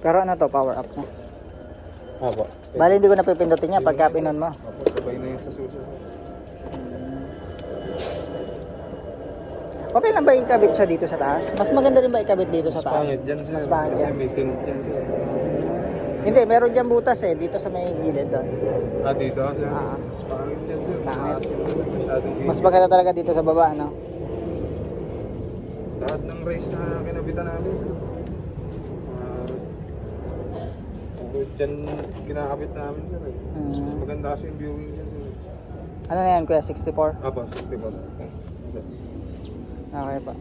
Pero ano to, power up na. Apo. Bali hindi ko napipindutin niya pagka pinon mo. Apo, sabay na yun sa suso. sir. Okay lang ba ikabit siya dito sa taas? Mas maganda rin ba ikabit dito sa Mas taas? pangit dyan sir. Mas pangit Kasi may tint dyan sir. Hindi, meron dyan butas eh, dito sa may gilid doon. Ah, dito sir. Ah. Mas pangit dyan sir. Pangit. Masyadong Mas maganda talaga dito sa baba, ano? Lahat ng race na kinabitan namin sir. Dyan kinakabit namin sir. eh. Mm. Mas maganda kasi yung viewing dyan sir. Ano na yan, kuya? 64? Apo, 60 po. Sir. Okay pa.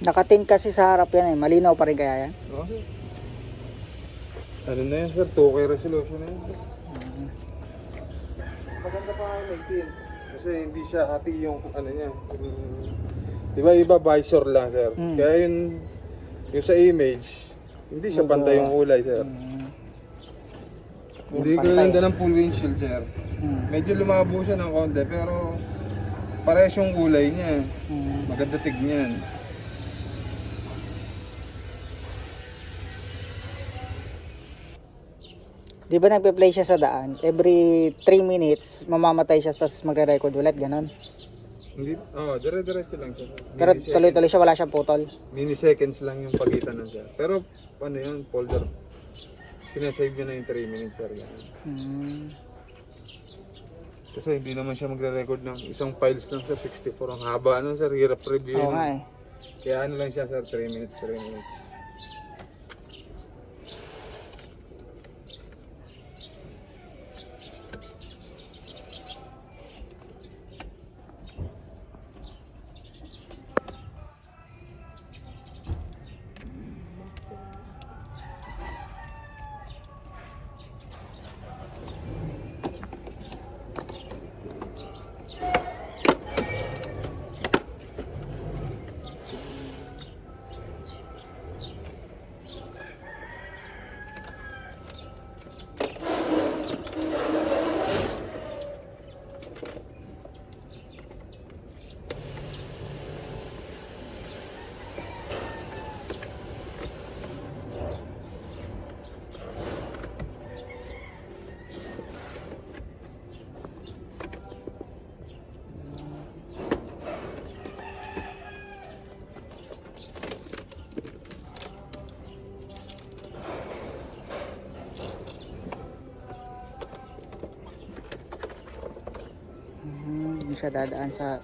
Nakatin kasi sa harap yan eh. Malinaw pa rin kaya yan? Oo sir. Ano na yan sir? 2K resolution na yan sir. Maganda pa nga yung tint. Kasi hindi siya hati yung ano niya. Di ba iba visor lang sir? Mm. Kaya yun, yung sa image, hindi siya Medyo- pantay yung kulay sir. Mm. Hindi ko ganda ng full windshield sir. Mm. Medyo lumabo siya ng konti pero parehas yung kulay niya. Mm. Maganda tignan. Di ba nagpe-play siya sa daan? Every 3 minutes, mamamatay siya tapos magre-record ulit, ganon. Hindi, oh, dire-diretso lang siya. Pero Milliseconds. tuloy-tuloy siya, wala siyang putol. Mini-seconds lang yung pagitan nun siya. Pero ano yun, folder. Sinasave niya na yung 3 minutes sir. Ganun. Mm. Kasi hindi naman siya magre-record ng isang files lang sa 64. Ang haba nun sir, hirap review. Oo nga eh. Kaya ano lang siya sir, 3 minutes, 3 minutes. Siya dadaan sa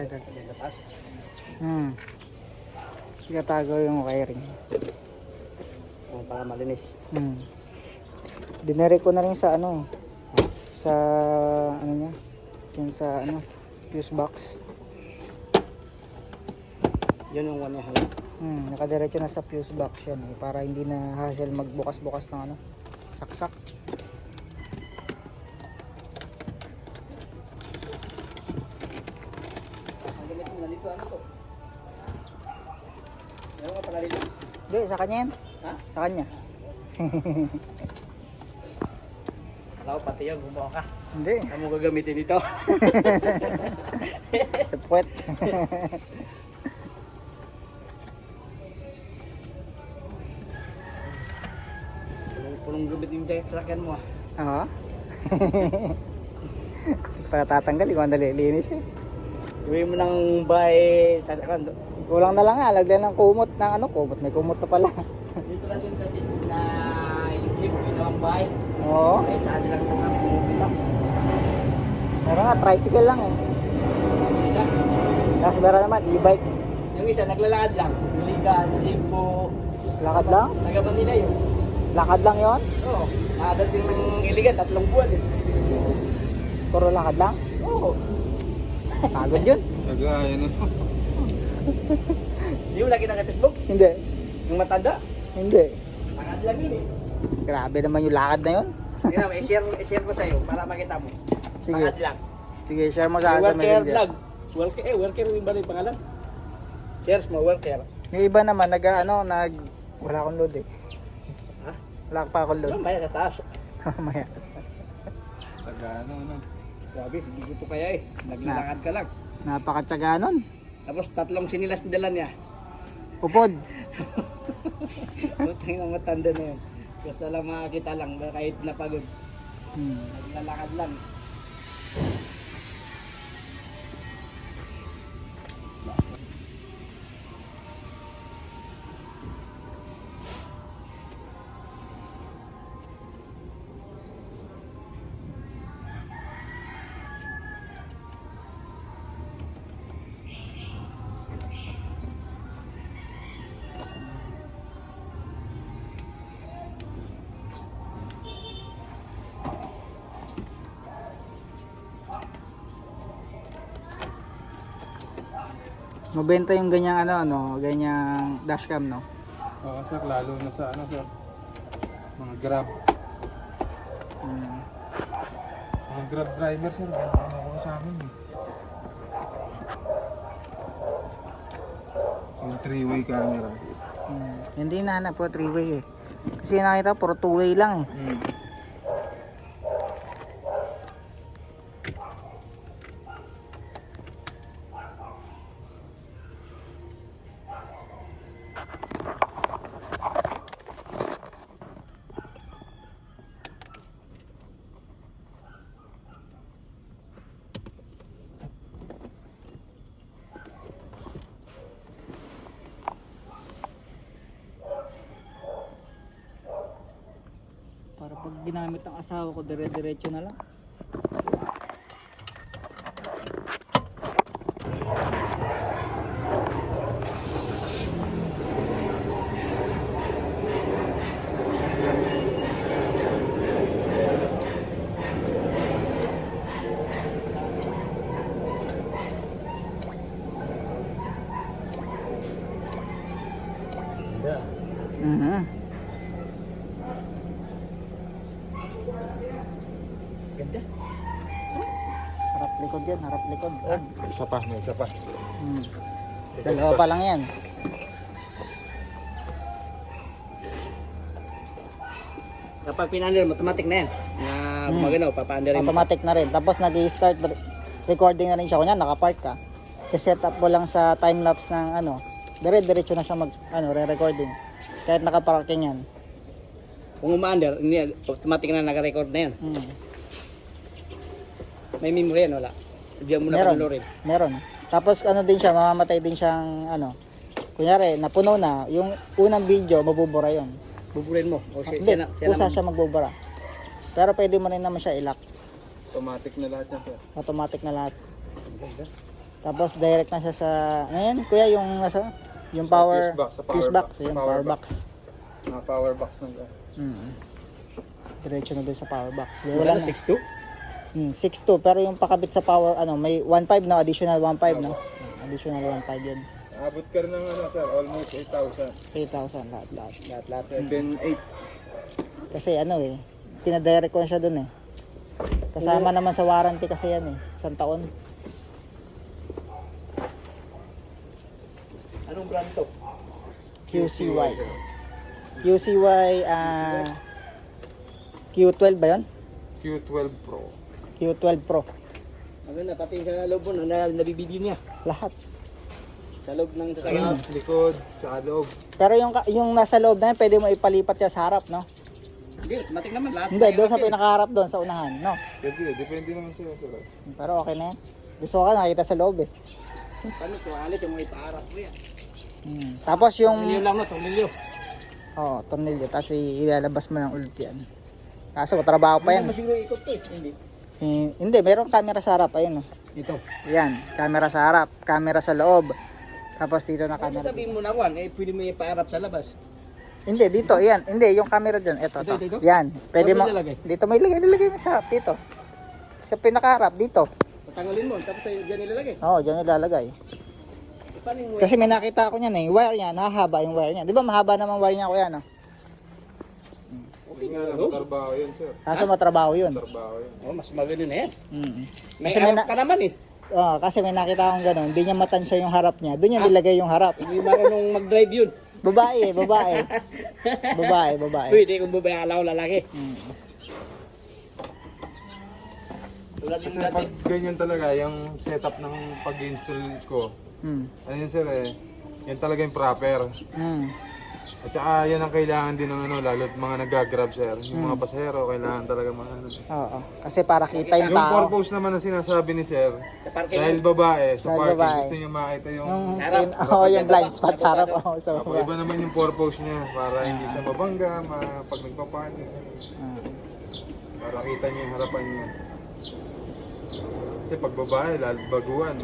Sa taas. Hmm. Sigatago yung wiring. Oh, para malinis. Hmm. Dinere ko na rin sa ano sa ano niya yun sa ano fuse box. Yun yung one halo. Hmm, nakadiretso na sa fuse box yan eh, para hindi na hassle magbukas-bukas ng ano saksak. Sa kanya yan. Ha? Sa kanya. Ako pati yan, gumawa ka. Hindi. Ano mo gagamitin dito? Sa puwet. Punong lubid yung jacket sasakyan mo ah. Oo. para tatanggal, ikaw ang nalilinis eh. Gawin mo ng bahay sa kan. Kulang na lang nga, lagyan ng kumot ng ano, kumot. May kumot na pala. Dito lang yung dati na yung jeep, ginawang bahay. Oo. Kahit saan lang naman pumupita. Pero nga, tricycle lang eh. Isa, Tapos meron naman, e-bike. yung isa naglalakad lang. Ligan, Cebu, Lakad lang? taga Manila yun. Lakad lang yon Oo, nakadating ng iligan, tatlong buwan eh. Puro lakad lang? Oo, Pagod yun? Kagaya no. hindi mo nakita sa Facebook, Hindi. yung matanda. Hindi. Lakad lang yun eh. Grabe naman yung lakad na yun. Tingnan mo, i-share, i-share ko sa'yo para makita mo. Sige. Lakad lang. Sige, share mo sa akin sa Worker messenger. vlog. Worker, eh, worker yung ba rin yung pangalan? Shares mo, worker. Yung iba naman, nag ano, nag... Wala akong load eh. Ha? Wala pa akong load. Ano ba sa taas? Mamaya. Taga ano no. Grabe, hindi ko to kaya eh. Naglalakad ka lang. Napakatsaga nun. Tapos tatlong sinilas dala niya. Upod. Putang ang matanda na yun. Basta lang makakita lang, kahit napagod. Hmm. Naglalakad lang. Mabenta yung ganyang ano, ano, ganyang dashcam, no? Oo sir, lalo na sa ano sir. Mga grab. Hmm. Mga grab driver sir, ano ako sa amin eh. Yung three-way camera. Hmm. Hindi na hanap po, three-way eh. Kasi nakita, puro two-way lang eh. Hmm. Para pag ginamit ng asawa ko, dire-diretso na lang. Ganda. Harap likod yan, harap likod. Isa pa, may isa pa. Hmm. Dalawa pa lang yan. Kapag pinander automatic na yan. Na gumagano, papaandarin mo. Automatic na rin. Tapos nag-start recording na rin siya. Kunya, nakapark ka. set up mo lang sa time-lapse ng ano, dire-diretso na siya mag, ano, re-recording. Kahit nakaparking yan. Kung hindi, automatic na naka-record na yan. Hmm. May memory yan, wala. Diyan mo na Meron. panulorin. Meron. Tapos ano din siya, mamamatay din siyang ano. Kunyari, napuno na, yung unang video, mabubura yon. Buburin mo. O siya, siya, na, siya kusa naman. siya magbubura. Pero pwede mo rin naman siya i-lock. Automatic na lahat yan sir. Automatic na lahat. Tapos direct na siya sa, yan, kuya, yung nasa, yung power, fuse box, sa power fuse box, box, sa yung power power box. box. Mga power box ng Mm. Diretso na doon sa power box. Wala wala na, na. 6'2"? Hmm, 6.2 pero yung pakabit sa power ano may 1.5 no additional 1.5 no additional 1.5 yun Abot ka rin ng ano sir, almost 8,000. 8,000 lahat lahat Lahat, lahat. 7,800. kasi ano eh pinadirect ko siya dun eh kasama naman sa warranty kasi yan eh isang taon Anong brand to? QCY QCY ah Q12 ba yun? Q12 Pro. Q12 Pro Ano na, pati sa loob mo, na, nabibidyo niya. lahat Sa loob ng sasakyan. Harap, likod, sa loob. pero yung yung nasa loob na yan pwede mo ipalipat yan sa harap no? Hindi, automatic naman lahat. hindi doon sa pinakaharap doon sa unahan no? Depende, depende naman sila sir. pero okay na yan gusto ko ka nakita sa loob eh Paano ito? Alit yung may paarap mo yan. Hmm. Tapos yung Tornilyo lang no, tornilyo. oh, tornilyo tapos ilalabas mo ng ulit yan. Kaso trabaho pa yan. Hindi mo siguro ikot to eh. Hindi. Eh, hindi, mayroong camera sa harap ayun oh. Ito. Yan, camera sa harap, camera sa loob. Tapos dito na Ano camera. sabihin mo na Juan, eh pwede mo ipaarap sa labas. Hindi, dito, yan. Hindi, yung camera dyan. Ito, Ito, to. ito, ito? Yan. Pwede mo. Dito may ilagay, nilagay mo sa harap. Dito. Sa pinakaharap, dito. Tatanggalin mo, tapos tayo dyan nilalagay. Oo, oh, dyan ilalagay. Paano yung Kasi may nakita ako niyan eh. Wire niya, nahahaba yung wire niya. Di ba mahaba naman wire niya kuya, no? Hindi nga lang, trabaho yan sir. Kaso matrabaho yun. Trabaho yan. Oh, mas maganda na yan. Mm. May Kasi may arap na- ka naman eh. Oh, kasi may nakita akong gano'n, hindi niya matansya yung harap niya. Doon niya nilagay yung harap. Hindi marunong mag-drive yun. Babae, babae. babae, babae. Pwede kung babae alaw lalaki. Mm. Tulad Kasi yung dati. pag ganyan talaga, yung setup ng pag-install ko, Mm. ano yun sir eh, yan talaga yung proper. Mm. At saka yan ang kailangan din ng ano, lalo't mga nag-grab sir. Yung Hmm. mga pasahero, kailangan talaga mga ano. Oo. Kasi para kita yung Yung tao. purpose naman na sinasabi ni sir, dahil babae, sa Dahil parking, babae. gusto niya makita yung... Yung, Harap. yun, oh, yung blind spot sa harap. Oh, sa Apo, iba naman yung purpose niya para hindi siya mabangga ma, pag nagpa-parking. Ah. Para kita niya yung harapan niya. Kasi pag babae, lalo baguhan,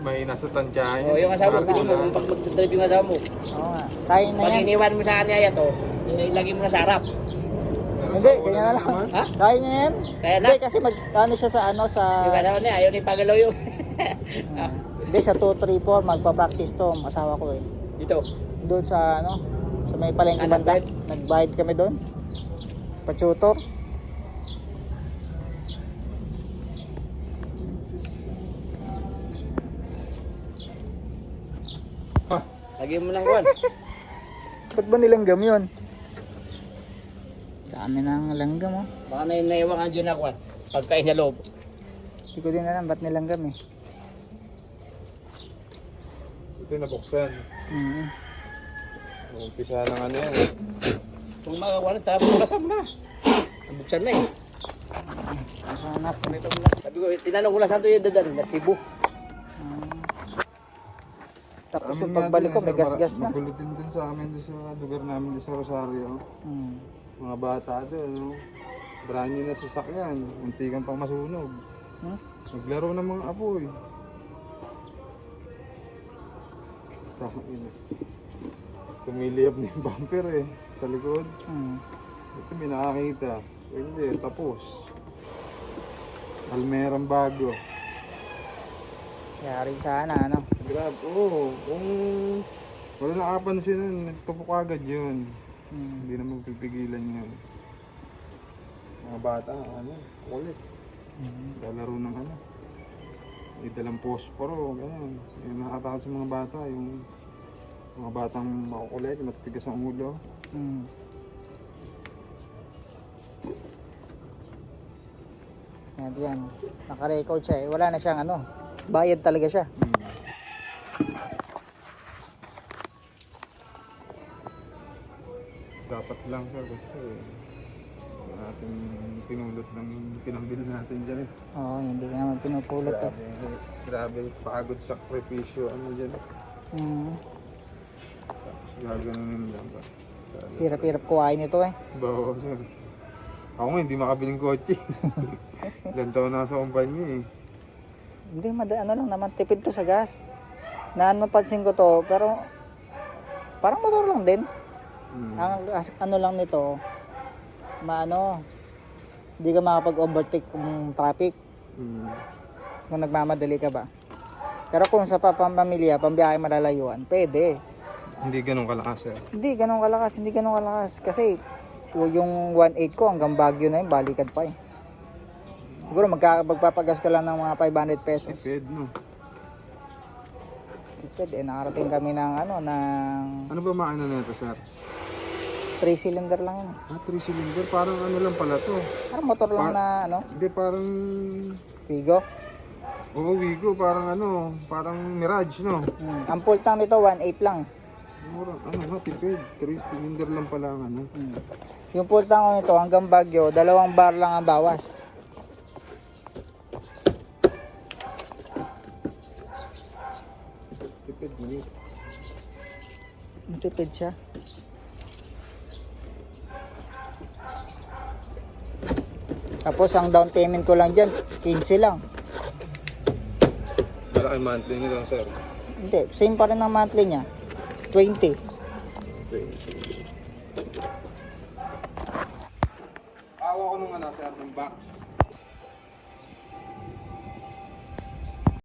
may nasa tansyahan Oh, yung asawa mo, pili mo kung pag mag-drive yung asawa mo. Oo nga. Kaya na Pag yan. iniwan mo sa kanya yan to, ilagay mo na sa harap. Pero Hindi, sa na lang. naman, Ha? Kaya niya yan. Kaya na. Hindi, kasi mag, ano siya sa ano, sa... Yung asawa niya, ayaw ni pagalaw yung. Ah. Hindi, sa 2, 3, 4, magpa-practice to, ang asawa ko eh. Dito. Doon sa ano, sa may palengke Ah, banda. nagbayad? Nagbayad kami doon. Pa-tutor. Lagyan mo ng kwan. Ba't ba nilanggam yun? Dami ng langgam oh. Baka na yung naiwang ang dyan na kwan. Pagkain na loob. Hindi ko din alam ba't nilanggam eh. ito yung nabuksan. Mm. Umpisa ng ano yan. Kung magawa na, tapos bukasan mo na. Nabuksan na eh. Hanap. Sabi ko, tinanong ko lang saan to yung dadali na Cebu. Tapos yung pagbalik ko may gas-gas na. Makulit din dun sa amin dun sa lugar namin dun sa Rosario. Mm. Mga bata doon, no? Brand new na sasakyan. Muntikan pang masunog. Hmm? Naglaro ng mga apoy. Tama yun. Tumiliyap na yung bumper eh. Sa likod. Mm. Ito may nakakita. Hindi, tapos. Almerang bago. Kaya rin sana ano. Grab, oo. kung wala nakapansin nun, nagtupok agad yun. Mm. Hindi na magpipigilan yun. Mga bata, ano, kulit. Mm. Lalaro ng ano. May dalang posporo, gano'n. Yung nakakatakot sa mga bata, yung mga batang makukulit, matitigas ang ulo. Mm. Yan, yan. Naka-record siya eh. Wala na siyang ano. Bayad talaga siya. Hmm. Lang sir kasi eh, ating pinulot ng pinambil natin dyan eh. Oo, hindi ka naman pinupulot eh. Grabe, grabe pagod sakripisyo ano dyan. Mm. Tapos gaganunin lang ba? Hirap-hirap kuhain ito eh. Bawa sir. Ako nga hindi makabiling kotse. Ilan taon na sa kumpanya eh. Hindi, mada, ano lang naman, tipid to sa gas. Na napansin ko to, pero parang motor lang din. Mm. Ang ano lang nito, maano, hindi ka makapag-overtake kung traffic, Mm. kung nagmamadali ka ba. Pero kung sa papamilya, pambiyahe malalayuan, pwede. Hindi ganun kalakas sir. Hindi ganun kalakas, hindi ganun kalakas. Kasi yung 1.8 ko hanggang Baguio na yun, balikad pa eh. Siguro magka, magpapagas ka lang ng mga 500 pesos. Tipid no. Tipid eh, nakarating kami ng ano, ng Ano ba makina nito sir? 3 cylinder lang yun. Ah, 3 cylinder. Parang ano lang pala to. Parang motor lang Pa- na ano, Hindi, parang... Vigo. Oo, Wigo. Parang ano, parang Mirage, no? Hmm. Ang full tank nito 1.8 lang. Mura, ano nga, tipid. 3 cylinder lang pala ang ano. Hmm. Yung full tank ko nito hanggang Baguio, dalawang bar lang ang bawas. Tipid, mali. Matipid siya. Tapos ang down payment ko lang dyan, 15 lang. Malaki monthly nila, sir. Hindi, same pa rin ang monthly niya. 20. 20.